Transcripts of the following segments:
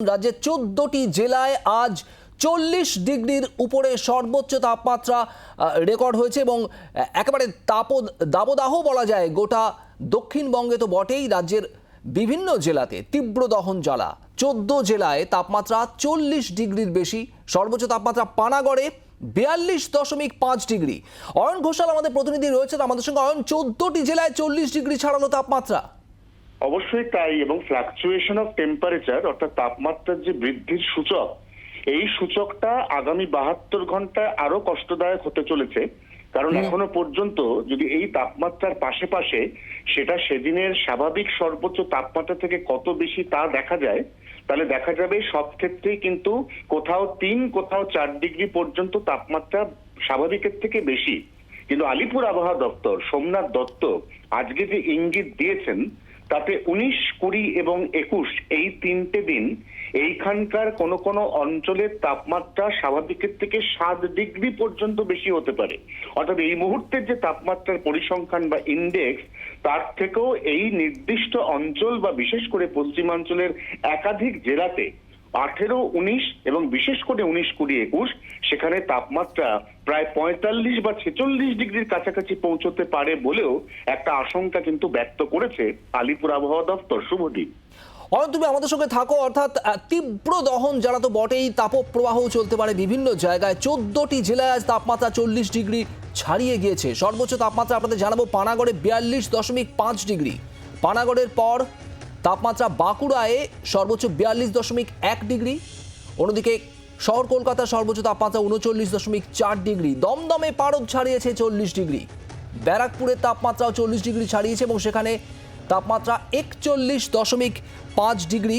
রাজ্যের চোদ্দটি জেলায় আজ চল্লিশ ডিগ্রির উপরে সর্বোচ্চ তাপমাত্রা রেকর্ড হয়েছে এবং একেবারে তাপ দাবদাহ বলা যায়। গোটা দক্ষিণবঙ্গে তো বটেই রাজ্যের বিভিন্ন জেলাতে তীব্র দহন জ্বালা। চোদ্দ জেলায় তাপমাত্রা চল্লিশ ডিগ্রির বেশি, সর্বোচ্চ তাপমাত্রা পানাগড়ে বিয়াল্লিশ দশমিক পাঁচ ডিগ্রি। অয়ন ঘোষাল আমাদের প্রতিনিধি রয়েছেন। আমাদের সঙ্গে অয়ন, চোদ্দটি জেলায় চল্লিশ ডিগ্রি ছাড়ানো তাপমাত্রা। অবশ্যই তাই এবং ফ্লাকচুয়েশন অফ টেম্পারেচার অর্থাৎ তাপমাত্রার যে বৃদ্ধির সূচক এই সূচকটা আগামী বাহাত্তর ঘন্টায় আরও কষ্টদায়ক হতে চলেছে। কারণ এখনও পর্যন্ত যদি এই তাপমাত্রার পাশে পাশে সেটা সেদিনের স্বাভাবিক সর্বোচ্চ তাপমাত্রা থেকে কত বেশি তা দেখা যায় তাহলে দেখা যাবে সব ক্ষেত্রেই কিন্তু কোথাও তিন কোথাও চার ডিগ্রি পর্যন্ত তাপমাত্রা স্বাভাবিকের থেকে বেশি। কিন্তু আলিপুর আবহাওয়া দপ্তর সোমনাথ দত্ত আজকে যে ইঙ্গিত দিয়েছেন তাতে উনিশ, কুড়ি এবং একুশ এই তিনটে দিন এইখানকার কোন কোন অঞ্চলের তাপমাত্রা স্বাভাবিকের থেকে সাত ডিগ্রি পর্যন্ত বেশি হতে পারে। অর্থাৎ এই মুহূর্তের যে তাপমাত্রার পরিসংখ্যান বা ইন্ডেক্স তার থেকেও এই নির্দিষ্ট অঞ্চল বা বিশেষ করে পশ্চিমাঞ্চলের একাধিক জেলাতে আঠেরো, উনিশ এবং বিশেষ করে উনিশ, কুড়ি, একুশ, সেখানে তাপমাত্রা প্রায় পঁয়তাল্লিশ বা ছেচল্লিশ ডিগ্রির কাছাকাছি পৌঁছতে পারে বলেও একটা আশঙ্কা কিন্তু ব্যক্ত করেছে আলিপুর আবহাওয়া দপ্তর। শুভদীপ অয়ন তুমি আমাদের সঙ্গে থাকো। অর্থাৎ তীব্র দহন যারা তো বটেই, তাপপ্রবাহ চলতে পারে বিভিন্ন জায়গায়। চোদ্দটি জেলায় আজ তাপমাত্রা চল্লিশ ডিগ্রি ছাড়িয়ে গিয়েছে। সর্বোচ্চ তাপমাত্রা আপনাদের জানাব পানাগড়ে বিয়াল্লিশ দশমিক পাঁচ ডিগ্রি। পানাগড়ের পর তাপমাত্রা বাঁকুড়ায় সর্বোচ্চ বিয়াল্লিশ দশমিক এক ডিগ্রি, অন্যদিকে শহর কলকাতার সর্বোচ্চ তাপমাত্রা উনচল্লিশ দশমিক চার ডিগ্রি, দমদমে পারদ ছাড়িয়েছে চল্লিশ ডিগ্রি ব্যারাকপুরের তাপমাত্রাও চল্লিশ ডিগ্রি ছাড়িয়েছে এবং সেখানে তাপমাত্রা একচল্লিশ দশমিক পাঁচ ডিগ্রি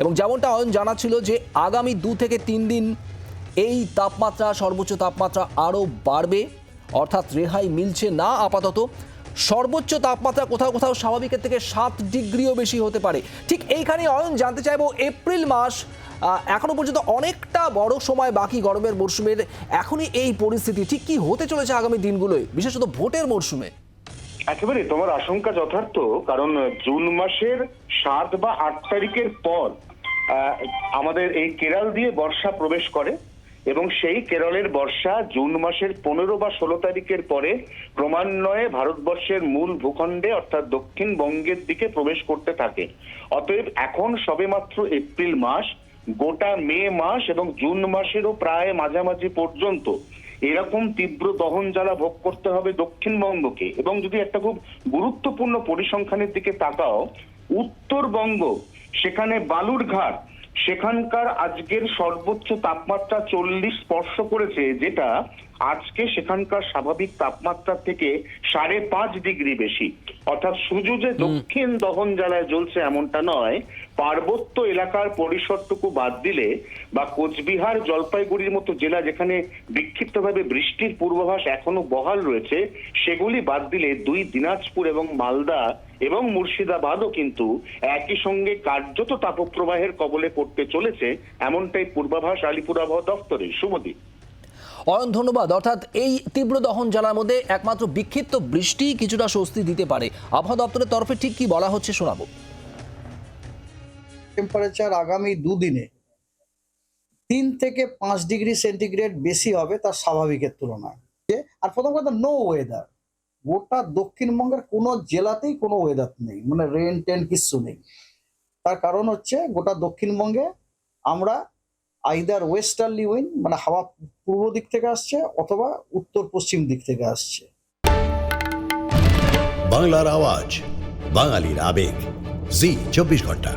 এবং যেমনটা অয়ন জানাচ্ছিল যে আগামী দু থেকে তিন দিন এই তাপমাত্রা সর্বোচ্চ তাপমাত্রা আরও বাড়বে, অর্থাৎ রেহাই মিলছে না আপাতত। সর্বোচ্চ তাপমাত্রা কোথাও কোথাও স্বাভাবিকের থেকে সাত ডিগ্রিও বেশি হতে পারে। ঠিক এইখানে অয়ন, জানতে চাইব এপ্রিল মাস এখনও পর্যন্ত অনেকটা বড় সময় বাকি গরমের মরশুমের, এখনই এই পরিস্থিতি। ঠিক কি হতে চলেছে আগামী দিনগুলোয়, বিশেষত ভোটের মরশুমে? একেবারে, তোমার আশঙ্কা যথার্থ, কারণ জুন মাসের সাত বা আট তারিখের পর আমাদের এই কেরাল দিয়ে বর্ষা প্রবেশ করে। এবং সেই কেরলের বর্ষা জুন মাসের পনেরো বা ষোলো তারিখের পরে ক্রমান্বয়ে ভারতবর্ষের মূল ভূখণ্ডে, অর্থাৎ দক্ষিণবঙ্গের দিকে প্রবেশ করতে থাকে। অতএব এখন সবেমাত্র এপ্রিল মাস, গোটা মে মাস এবং জুন মাসেরও প্রায় মাঝামাঝি পর্যন্ত এরকম তীব্র দহন জ্বালা ভোগ করতে হবে দক্ষিণবঙ্গকে। এবং যদি একটা খুব গুরুত্বপূর্ণ পরিসংখ্যানের দিকে তাকাও, উত্তরবঙ্গ, সেখানে বালুরঘাট সেখানকার আজকের সর্বোচ্চ তাপমাত্রা চল্লিশ স্পর্শ করেছে যেটা আজকে সেখানকার স্বাভাবিক তাপমাত্রা থেকে সাড়ে পাঁচ ডিগ্রি বেশি। অর্থাৎ শুধু যে দক্ষিণ দহন জ্বালায় জ্বলছে এমনটা নয় পার্বত্য এলাকার পরিসরটুকু বাদ দিলে বা কোচবিহার জলপাইগুড়ির মতো জেলা যেখানে বিক্ষিপ্তভাবে বৃষ্টির পূর্বাভাস এখনও বহাল রয়েছে সেগুলি বাদ দিলে দুই দিনাজপুর এবং মালদা এবং মুর্শিদাবাদও কিন্তু একই সঙ্গে কার্যত তাপপ্রবাহের কবলে পড়তে চলেছে এমনটাই পূর্বাভাস আলিপুর আবহাওয়া দপ্তরের। শুভদীপ অয়ন ধন্যবাদ। অর্থাৎ এই তীব্র দহন জ্বালার মধ্যে একমাত্র বিক্ষিপ্ত বৃষ্টি কিছুটা স্বস্তি দিতে পারে। আবহাওয়া দপ্তরের তরফে ঠিক কি বলা হচ্ছে শোনাবো। টেম্পারেচার আগামী দুদিনে তিন থেকে পাঁচ ডিগ্রি সেন্টিগ্রেড বেশি হবে তার স্বাভাবিকের তুলনায়। আর প্রথম কথা নো ওয়েদার গোটা দক্ষিণবঙ্গের কোনো জেলাতেই কোনো ওয়েদার নেই মানে রেন টেন কিচ্ছু নেই। তার কারণ হচ্ছে গোটা দক্ষিণবঙ্গে আমরা আইদার ওয়েস্টার্লি উইন মানে হাওয়া পূর্ব দিক থেকে আসছে অথবা উত্তর পশ্চিম দিক থেকে আসছে। বাংলার আওয়াজ, বাঙালির আবেগ, জি, চব্বিশ ঘণ্টা।